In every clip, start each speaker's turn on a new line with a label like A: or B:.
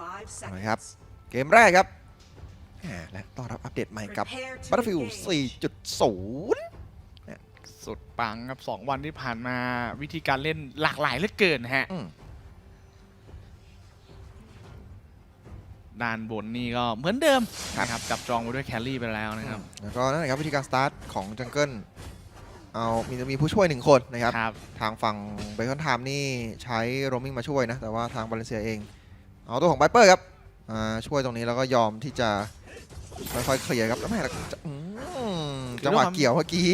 A: five
B: นะครับ
A: seconds.
B: เกมแรกครับแหมและต้อนรับอัปเดตใหม่กับ
A: Prepare to
B: Battlefield
A: engage.
B: 4.0
C: สุดปังครับสองวันที่ผ่านมาวิธีการเล่นหลากหลายเหลือเกินนะฮะ
B: อืม
C: ด้านบนนี่ก็เหมือนเดิมนะครับ จับจองไว้ด้วยแคลรี่ไปแล้วนะครับ
B: แล้วก็นั่นแหละครับวิธีการสตาร์ทของจังเกิลเอามีจะมีผู้ช่วยหนึ่งคนนะครับ
C: ครับ
B: ทางฝั่งเบคอนไทม์นี่ใช้โรมิงมาช่วยนะ แต่ว่าทางบาเลนเซียเอง เอาตัวของไบเปอร์ครับอ่าช่วยตรงนี้แล้วก็ยอมที่จะค่อยๆเคลียร์ครับแล้วแม่แล้วจะอืมจังหวะเกี่ยวเมื่อกี้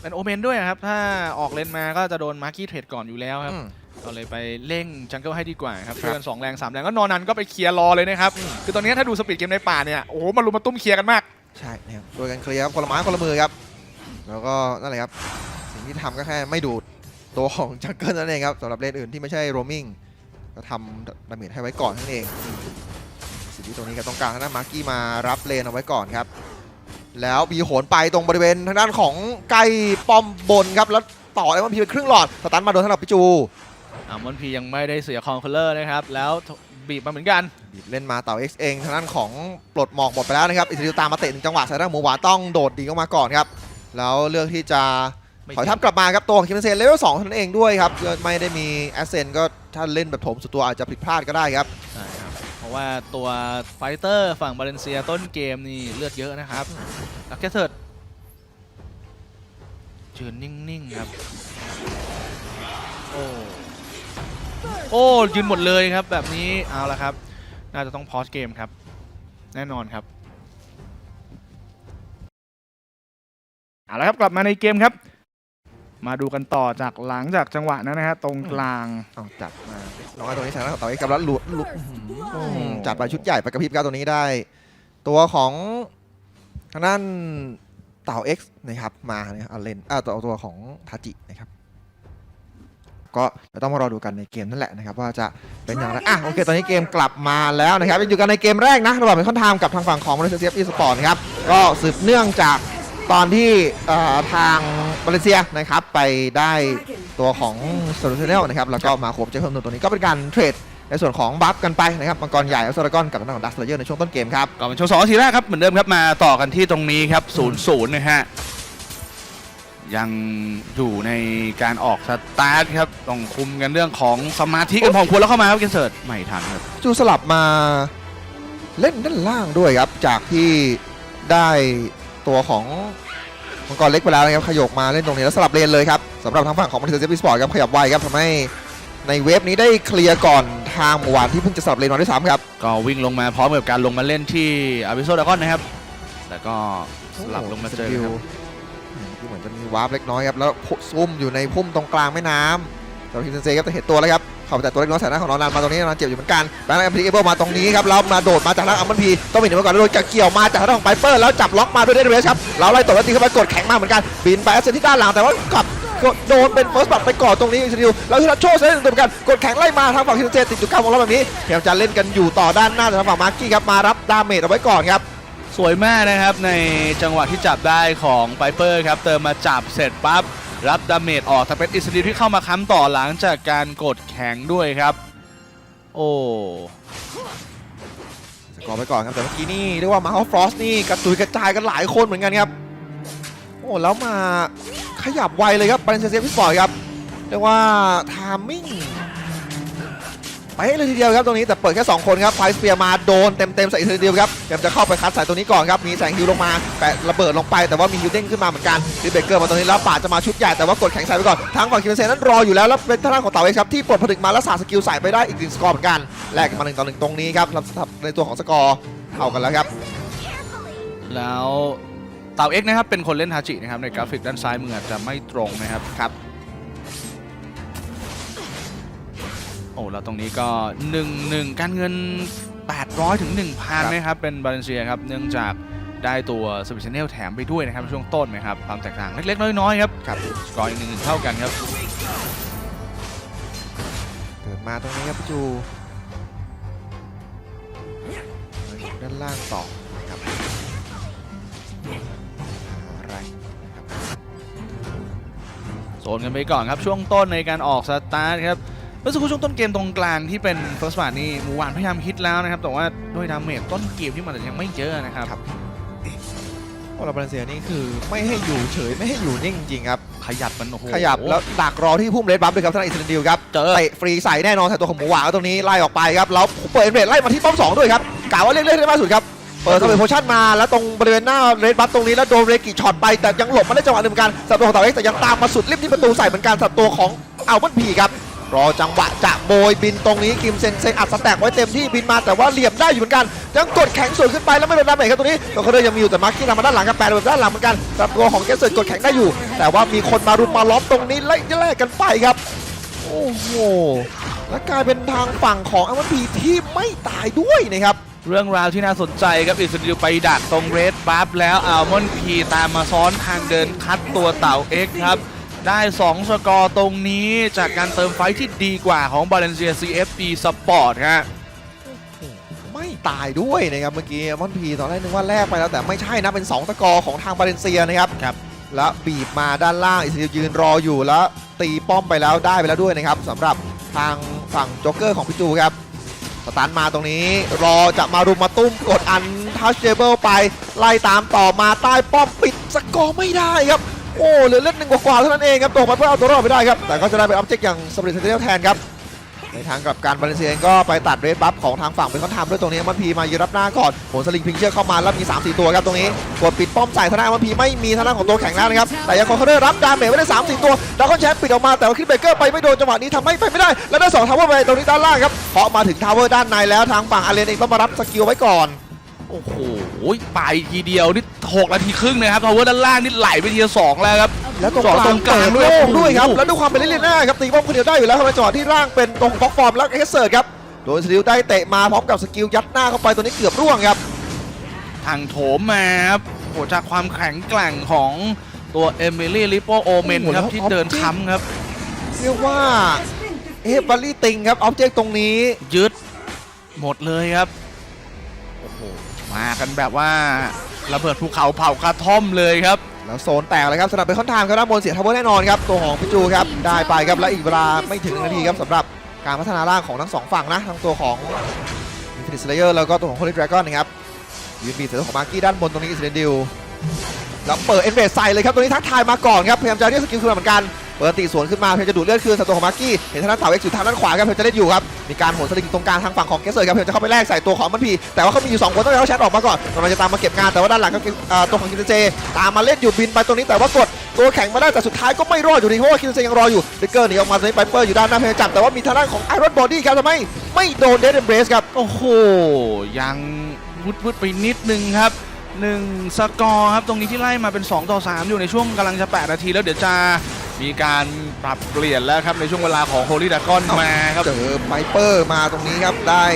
C: เป็นโอเมนด้วยนะครับ ถ้าออกเลนมาก็จะโดนมาร์กี้เทรดก่อนอยู่แล้วครับ
B: อืม
C: ก็เลยไปเร่งจังเกิลให้ดีกว่าครับ
B: ครับ
C: ช่วยกันสองแรงสามแรงก็นอนนั้นก็ไปเคลียร์รอเลยนะครับ คือตอนนี้ถ้าดูสปีดเกมในป่าเนี่ย โอ้โหมารุมมาตุ้มเคลียร์กันมาก
B: ใช่นะครับช่วยกันเคลียร์ครับคนละไม้คนละมือครับ แล้วก็นั่นแหละครับ สิ่งที่ทำก็แค่ไม่ดูดตัวของจังเกิลนั่นเองครับสำหรับเลนอื่นที่ไม่ใช่โรมิง ก็ทำดาเมจให้ไว้ก่อนนั่นเองสิ่งที่ตรงนี้ก็ต้องการทางด้านมาร์กี้มารับเลนเอาไว้ก่อนครับ แล้วบีโหนไปตรงบริเวณทางด้านของใกล้ป้อมบนครับแล้วต่อเลยมันพีไปครึ่งหลอดสตันมาโดนทางด้านปิจู
C: อ่ามอนพียังไม่ได้เสียคอนเคลเลอร์นะครับ แล้วบีบมาเหมือนกัน
B: บีบเล่นมาเต่า X เองทางด้านของปลดหมอกหมดไปแล้วนะครับอิสราเอลตามมาเตะหนึ่งจังหวะใส่ด้านหมูหวานต้องโดดดีออกมาก่อนครับ แล้วเลือกที่จะ
C: ไม่
B: ถอยทับกลับมาครับตัวของคิมเซนเลเวลสองเท่านั้นเองด้วยครับไม่ได้มีแอสเซนก็ถ้าเล่นแบบโถมสุดตัวอาจจะผิดพลาดก็ได้ครับ
C: ใช่ครับ เพราะว่าตัวไฟเตอร์ฝั่งบาเลนเซียต้นเกมนี่เลือดเยอะนะครับลักเกเทิร์ดยืนนิ่งๆครับโอ้โอ้ยืนหมดเลยครับแบบนี้เอาละครับ น่าจะต้องพอสเกมครับ แน่นอนครับเอาละครับกลับมาในเกมครับ มาดูกันต่อจากหลังจากจังหวะนั้นนะฮะตรงกลาง
B: เอาจัดมาน้อยตรงนี้ใส่หน้าของเต่า X กับแล้วหลุดหลุดอื้อหืออืมจัดไปชุดใหญ่ไปกระพริบก้าวตรงนี้ได้ ตัวของทางด้านเต่า X นะครับมาเนี่ยอาเลนอ่าตัวตัวของทาจินะครับ ก็เดี๋ยวต้องมารอดูกันในเกมนั่นแหละนะครับ ว่าจะเป็นอย่างไรอะโอเคตอนนี้เกมกลับมาแล้วนะครับยังอยู่กันในเกมแรกนะระหว่างเป็นคอนทามกับทางฝั่งของมาเลเซียอีสปอร์ตนะครับก็สืบเนื่องจาก ตอนที่เอ่อทางมาเลเซียนะครับไปได้ตัวของโซลูชันแนลนะครับแล้วก็มาโคบเจเพิ่มตัวนี้ก็เป็นการเทรดในส่วนของบัฟกันไปนะครับมังกรใหญ่อัลซารากอนกับทางด้านของดัสเลเยอร์ในช่วงต้นเกมครับ
D: ก่อนเป็นโชว์สองนาทีแรกครับเหมือนเดิมครับมาต่อกันที่ตรงนี้ครับ0ูนย์นะฮะยังอยู่ในการออกสตาร์ทครับต้องคุมกันเรื่องของสมาธิกันพอควรแล้วเข้ามาครับเกนเซิร์ตไม่ทันครับ
B: จูสลับมาเล่นด้านล่างด้วยครับจากที่ได้ ตัวของมังกรเล็กไปแล้วนะครับขยกมาเล่นตรงนี้แล้วสลับเลนเลยครับสำหรับทางฝั่งของมันเทอร์เซฟิสปอร์ตครับขยับไวครับทำให้ในเวฟนี้ได้เคลียร์ก่อนทางหมู่หวานที่เพิ่งจะสลับเลนมาด้วยซ้ำครับ
D: ก็วิ่งลงมาพร้อมกับการลงมาเล่นที่อาริโซดากอนนะครับแล้วก็สลับลงมาเจอ
B: สกิล
D: ครับ
B: ที่เหมือนจะมีวาร์ปเล็กน้อยครับแล้วซุ่มอยู่ในพุ่มตรงกลางแม่น้ำจากทีมเซนเซครับจะเห็นตัวแล้วครับ เข้าไปแต่ตัวเล็กน้อยใส่หน้าของน้อนนันมาตรงนี้นอนนเจ็บอยู่เหมือนกันแล้วแอมพีเอเบิลมาตรงนี้ครับแล้วมาโดดมาจากทางอัมมันพีต้องมีหนึ่งมาก่อนแล้วโดนจะเกี่ยวมาจากทางด้นของไบเปอร์แล้วจับล็อกมาด้วยเดนเวสครับเราไล่ตบแล้วตีเข้าไปกดแข็งมากเหมือนกันบินไปแอสเซนที่ด้านหลังแต่ว่ากลับโดนเป็นเฟิร์สบัตไปก่อนตรงนี้อิสราเอลแล้วที่เราโชว์เซนตัวเหมือนกันกดแข็งไล่มาทางฝั่งทีมเซติดอยู่กลางวงล้อแบบนี้พยายามจะเล่นกันอยู่ต่อด้านหน้าทางฝั่งมาร์กี้ครับมารับดาเมจเอาไว้ก่อนครับ
D: สวยมากนะครับในจังหวะที่จับได้ของไ i เปอร์ครับเติมมาจับเสร็จปั๊บ รับดาเมจออกแต่เป็นอิสริที่เข้ามาค้ำต่อหลังจากการกดแข็งด้วยครับ โอ้
B: สกอร์ไปก่อนครับแต่เมื่อกี้นี่เรียกว่ามาฮอฟรอสนี่กระจุยกระจายกันหลายคนเหมือนกันครับโอ้แล้วมาขยับไวเลยครับปาเลนเซียพิสปอร์ตครับเรียกว่าทามมิ่ง ไปเลยทีเดียวครับตรงนี้แต่เปิดแค่2คนครับไฟสเปียร์มาโดนเต็มๆใส่อิสราเอลครับเตรียมจะเข้าไปคัดสายตรงนี้ก่อนครับมีแสงฮิวลงมาแปะระเบิดลงไปแต่ว่ามีฮิวเด้งขึ้นมาเหมือนกันดิเบเกอร์มาตรงนี้แล้วป่าจะมาชุดใหญ่แต่ว่ากดแข็งใส่ไปก่อนทางฝั่งคิมเซนนั้นรออยู่แล้วแล้วเป็นทางด้าของเต่าเอ็กซ์ครับที่ปลดผลึกมาแล้วสาสกิลใส่ไปได้อีกหนึ่งสกอร์เหมือนกันแลกมาหนึ่งต่อหนึ่งตรงนี้ครับรับในตัวของสกอร์เท่ากันแล้วครับ
D: แล้วเต่าเอ็กนะครับเป็นคนเล่นฮาจินะครับในกราฟิกด้านซ้ายมืออาจจะไม่ตรงนะครับ
B: ครับ
D: อ้แล้วตรงนี้ก็1 1การเงิน 800ถึง1,000นะครับเป็นบาเลนเซียครับเนื่องจากได้ตัวสวิชเนลแถมไปด้วยนะครับช่วงต้นนะครับความแตกต่างเล็ก ๆ น้อยๆครับ
B: ครับ
D: สกอร์อีกหนึ่งหนึ่งเท่ากันครับ
B: เกิดมาตรงนี้ครับพี่จูมาอยู่ด้านล่างต่อนะครับอะไรนะครับ
D: โซนกันไปก่อนครับช่วงต้นในการออกสตาร์ทครับ
C: เมื่อสักครู่ช่วงต้นเกมตรงกลางที่เป็น first part นี่หมูหวานพยายามฮิตแล้วนะครับ แต่ว่าด้วยดาเมจต้นเกมที่มันอาจจะยังไม่เยอะนะครับ
B: ครับโอ้เราบาเลนเซียนี่คือไม่ให้อยู่เฉยไม่ให้อยู่นิ่งจริงๆครับ
C: ขยับมันโอ้โห
B: ขยับแล้วดักรอที่พุ่มเรดบัฟด้วยครับท่านอิสราเอลครับ
C: เจอ
B: เตะฟรีใส่แน่นอนใส่ตัวของหมูหวานตรงนี้ไล่ออกไปครับแล้วเปิดเอ็นเรดไล่มาที่ป้อมสองด้วยครับกะว่าเล่นเล่นได้มากสุดครับ เปิดสเปรย์โพชั่นมาแล้วตรงบริเวณหน้าเรดบัฟตรงนี้แล้วโดนเรกิช็อตไปแต่ยังหลบมาได้จังหวะหนึ่งเหมือนกันสับตัวของเต่าเอ็กซ์แต่ยังตามมาสุดริมที่ประตูใส่เหมือนกันสับตัวของเอัลมันพีครับรอจังหวะจะโบยบินตรงนี้กิมเซนเซนอัดสแต็กไว้เต็มที่บินมาแต่ว่าเหลี่ยมได้อยู่เหมือนกันยังกดแข็งสวนขึ้นไปแล้วไม่โดนดาเมจครับตรงนี้ตัวเขาเดินยังมีอยู่แต่มาร์กี้ทำมาด้านหลังกับแปดแบบด้านหลังเหมือนกันสำหรับตัวของเกสเซอร์กดแข็งได้อยู่ แต่ว่ามีคนมารุมมาล้อมตรงนี้ไล่แลกกันไปครับโอ้โหและกลายเป็นทางฝั่งของอัลมันพีที่ไม่ตายด้วยนะครับ
C: เรื่องราวที่น่าสนใจครับอิสราเอลไปดักตรงเรดบัฟแล้วอัลมอนพีตามมาซ้อนทางเดินคัดตัวเต่าเอ็กครับได้ 2 สกอร์ตรงนี้จากการเติมไฟท์ที่ดีกว่าของบาเลนเซีย CFP Sport ฮะ
B: ไม่ตายด้วยนะครับเมื่อกี้อัลมันพีตอนแรกนึกว่าแลกไปแล้วแต่ไม่ใช่นะเป็น2ตะกอร์ของทางบาเลนเซียนะครับ
C: ครับ
B: แล้วบีบมาด้านล่างอิสราเอลยืนรออยู่แล้วตีป้อมไปแล้วได้ไปแล้วด้วยนะครับสำหรับทางฝั่งโจ๊กเกอร์ของพี่จูครับ สตันมาตรงนี้ รอจะมารุมมาตุ้มกดอันทัชเชเบิลไป ไล่ตามต่อมาใต้ป้อมปิดสกอร์ไม่ได้ครับ โอ้เหลือเล่นหนึ่งกว่าๆเท่านั้นเองครับตกมาเพื่อเอาตัวรอดไปได้ครับ แต่ก็จะได้เป็นออบเจกต์อย่างสปริตเซนเทลแทนครับ ในทางกับการบาเลนเซียนก็ไปตัดเรดบัฟของทางฝั่งเป็นเขาทำด้วยตรงนี้มันพีมายืนรับหน้าก่อนโหนสลิงพิงเชื่อเข้ามาแล้วมี 3 4 ตัวครับตรงนี้กดปิดป้อมใส่ทางด้านมันพีไม่มีทางด้านของตัวแข็งแล้วนะครับแต่ยังคงเขาได้รับดาเมจไว้ได้3 4 ตัวดาวคอนแชมป์ปิดออกมาแต่ว่าคิดเบเกอร์ไปไม่โดนจังหวะนี้ทำให้ไปไม่ได้ แล้วได้สองทาวเวอร์ไปตรงนี้ด้านล่างครับเพาะมาถึงทาวเวอร์ด้านในแล้วทางฝั่งอาเลนเองต้องมารับสกิลไว้ก่อน
C: โอ้โหไปทีเดียวนี่6นาทีครึ่งนะครับทาวเวอร์ด้านล่างนี่ไหลไปทีละสองแล้วครับ
B: แล้วตรง
C: จอด
B: กลา
C: ตรงงกลาง
B: เปิ
C: ด้วย
B: โล่งด้วยครับ
C: โอ้โห
B: แล้วด้วยความเป็นเล่นๆหน้าครับตีป้อมคนเดียวได้อยู่แล้วทำไมจังหวะที่ร่างเป็นตรงท็อกฟอร์มแล้วเฮสเซิร์ดครับโดนสติลได้เตะมาพร้อมกับสกิลยัดหน้าเข้าไปตัวนี้เกือบร่วงครับ
C: ทางโถมมาครับโหจากความแข็งแกร่งของตัวเอมิลี่ลิโปโอเมน
B: โอ้โห
C: ครับ
B: แล้ว
C: ที่
B: ออบ
C: เดิน
B: เจกต์
C: ค้ำครับ
B: เรียกว่าเอฟบัลลี่ติงครับออบเจกต์ตรงนี้
C: ยึดหมดเลยครับโอ้โห มากันแบบว่าระเบิดภูเขาเผากระท่อมเลยครับ
B: แล้วโซนแตกเลยครับสำหรับเป็นคอนทม์ครับด้านบนเสียทัพเวอร์แน่นอนครับตัวของพิจูครับได้ไปครับและอีกเวลาไม่ถึงหนึ่งนาทีครับสำหรับการพัฒนาร่างของทั้งสองฝั่งนะทั้งตัวของ Infinite Slayer แล้วก็ตัวของ Holy Dragon นนะครับยืนบีเสียตัวของมาร์กี้ด้านบนตรงนี้อิสเดนดิวแล้วเปิดเอ็นเวสใส่เลยครับตัวนี้ทักทายมาก่อนครับพยายามจะเรียกสกิลคืนเหมือนกัน เปิดตีสวนขึ้นมาเพยายามจะดูดเลือดคืนสัตัวของมาร์กี้เห็นทางด้านเต่าเอ็กซ์อยู่ทางด้านขวาครับเพยายามจะเล่นอยู่ครับมีการโหนสลิงตรงกลางทางฝั่งของเกสเซอร์ครับเพยายามจะเข้าไปแลกใส่ตัวของมันพีแต่ว่าเขามีอยู่สองคนต้องเขาแชทออกมาก่อนกำลังจะตามมาเก็บงานแต่ว่าด้านหลังก็ตัวของคินเจ ตามมาเล่นอยู่บินไปตรงนี้แต่ว่ากดตัวแข็งมาได้แต่สุดท้ายก็ไม่รอดอยู่ดีเพราะว่าคินเจยังรออยู่ฟิกเกอร์หนีออกมาตอนนี้ไปเปอร์อยู่ด้านหน้าเพยายามจับแต่ว่ามีทางด้านของไอรอนบอดี้ครับทำไมไม่โดนเดดเอมเบรสครับ
C: โอ้โหยังวุดวุดไปนิดนึงครับหนึ่งสกอร์ครับตรงนี้ที่ไล่มาเป็น 2 ต่อ 3 อยู่ในช่วงกำลังจะ 8 นาทีแล้วเดี๋ยวจะ มีการปรับเปลี่ยนแล้วครับในช่วงเวลาของโฮลี่ดากอนมาครับ
B: เจอไบเปอร์มาตรงนี้ครับได้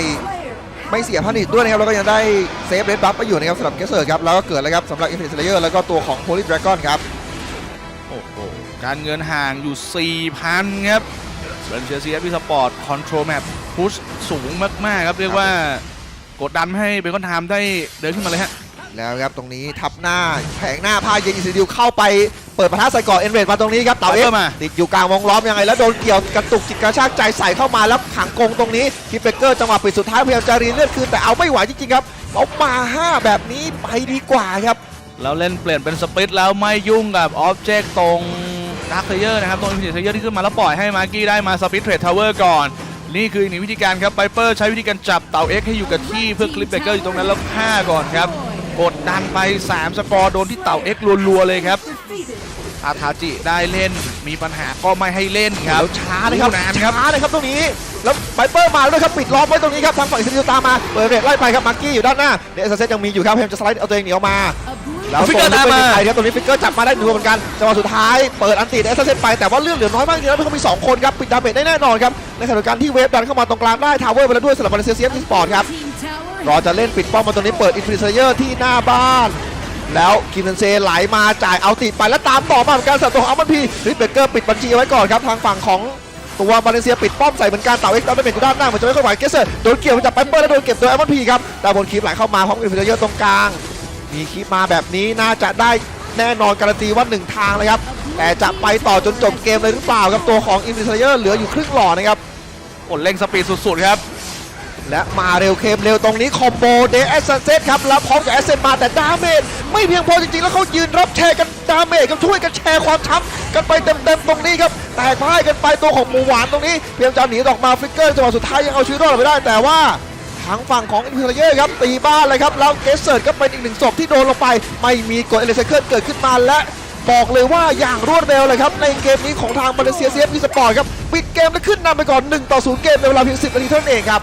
B: ไม่เสียพันิชด้วยนะครับแล้วก็ยังได้เซฟเรดบัฟไปอยู่นะครับสำหรับเกสเซอร์ครับแล้วก็เกิดแล้วครับสำหรับอินฟินิตเลเยอร์แล้วก็ตัวของโ o ลี y ดราก้อนครับ
C: โอ้โหการเงินห่างอยู่ 4,000 ครับเบนเชียซีเอฟสปอร์ตคอนโทรลแมปพุชสูงมาก ๆ ครับ เรียกว่ากดดันให้เบคอนไทม์ได้เดินขึ้นมาเลยฮะ
B: แล้วครับ ตรงนี้ทับหน้าแผงหน้าพาเยนอิสดิวเข้าไป เปิดปะทะใส่ก่อนเอ็นเรดมาตรงนี้ครับเต่าเอฟ
C: Viper มา
B: ติดอยู่กลางวงล้อมยังไงแล้วโดนเกี่ยวกระตุกจิตกระชากใจใส่เข้ามาแล้วขังกรงตรงนี้คิปเบเกอร์จังหวะปิดสุดท้ายพยายามจะรีเลือดคืนแต่เอาไม่ไหวจริงๆครับเอามา5แบบนี้ไปดีกว่าครับ
C: แล้วเล่นเปลี่ยนเป็นสปริตแล้วไม่ยุ่งกับออบเจกต์ตรงดาร์คเลเยอร์นะครับตรงอินฟินิตเลเยอร์ที่ขึ้นมาแล้วปล่อยให้มาร์กี้ได้มาสปริตเทรดทาวเวอร์ก่อนนี่คืออีกหนึ่งวิธีการครับไ i เปอร์ใช้วิธีการจับเต่า X ให้อยู่กับที่เพื่อคลิปเบเกอร์อยู่ตรงนั้นแล้วฆ่าก่อนครับ กดดันไป 3สกอร์โดนที่เต่า X รัวๆเลยครับอาทาจิได้เล่นมีปัญหาก็ไม่ให้เล่นครับ
B: แล้วช้านะครับ
C: นานครับ
B: ช้านะครับตรงนี้ แล้วไบเปอร์มาแล้วด้วยครับปิดล้อมไว้ตรงนี้ครับทางฝั่งอิสราเอลตามมาเปิดเรทไล่ไปครับมาร์กี้อยู่ด้านหน้าเดซเซตยังมีอยู่ครับพยายามจะสไลด์เอาตัวเองหนีออกมาแล้ว
C: ฟิกเกอร์ตามมา
B: ไครับตรงนี้ฟิกเกอร์จับมาได้หนึ่งตัวเหมือนกันจังหวะสุดท้ายเปิดอันติเดซเซตไปแต่ว่าเลือดเหลือน้อยมากจริงๆแล้วเขามี2คนครับปิดดาเมจได้แน่นอนครับในขณะเดียวกันที่เวฟดันเข้ามาตรงกลางได้ทาวเวอร์ไปแล้วด้วยสำหรับบาเลเซียสปอร์ตครับ รอจะเล่นปิดป้อมมาตรงนี้เปิดอินฟินิเซอร์ที่หน้าบ้าน แล้วคิมเซนเซไหลมาจ่ายเอาติดไปแล้วตามต่อมาเหมือนกันสัตว์ตัวของอัลมันพีริปเบเกอร์ปิดบัญชีเอาไว้ก่อนครับทางฝั่งของตัวบาเลเซียปิดป้อมใส่เหมือนกันเต่าเอ็กซ์ตอนเป็นอยู่ด้านหน้าเหมือนจะไม่ค่อยไหวเกสเซอร์โดนเกี่ยวมาจากไพเปอร์แล้วโดนเก็บโดยอัลมันพีครับแต่บนคลิปไหลเข้ามาพร้อมอินฟินิเซอร์ตรงกลาง มีคลิปมาแบบนี้น่าจะได้แน่นอนการันตีว่าหนึ่งทางเลยครับแต่จะไปต่อจนจบเกมเลยหรือเปล่าครับตัวของอินฟินิเซอร์เหลืออยู่ครึ่งหลอดนะครับ
C: กดเร่งสปีดสุดๆครับ
B: และมาเร็วเคมเร็วตรงนี้คอมโบเดสซันเซตครับแล้วพร้อมกับแอสเซนมาแต่ดาเมจไม่เพียงพอจริงๆ แล้วเขายืนรับแชร์กันดาเมจกันช่วยกันแชร์ความช้ำกันไปเต็มๆตรงนี้ครับแตกพ่ายกันไปตัวของหมูหวานตรงนี้เพยายามจะหนีออกมาฟลิกเกอร์จังหวะสุดท้ายยังเอาชีวิตรอดไปได้แต่ว่าทางฝั่งของอินเทอร์เยอร์ครับตีบ้านเลยครับแล้วเกสเซิร์ดก็เป็นอีกหนึ่งศพที่โดนลงไป ไม่มีกดเอเลเซเคิลเกิดขึ้นมาและบอกเลยว่าอย่างรวดเร็วเลยครับ ในเกมนี้ของทางมาเลเซียเซียสพีสปอร์ตครับ ปิดเกมและขึ้นนำไปก่อน 1 ต่อ 0 เกมในเวลาเพียง 10 นาทีเท่านั้นเองครับ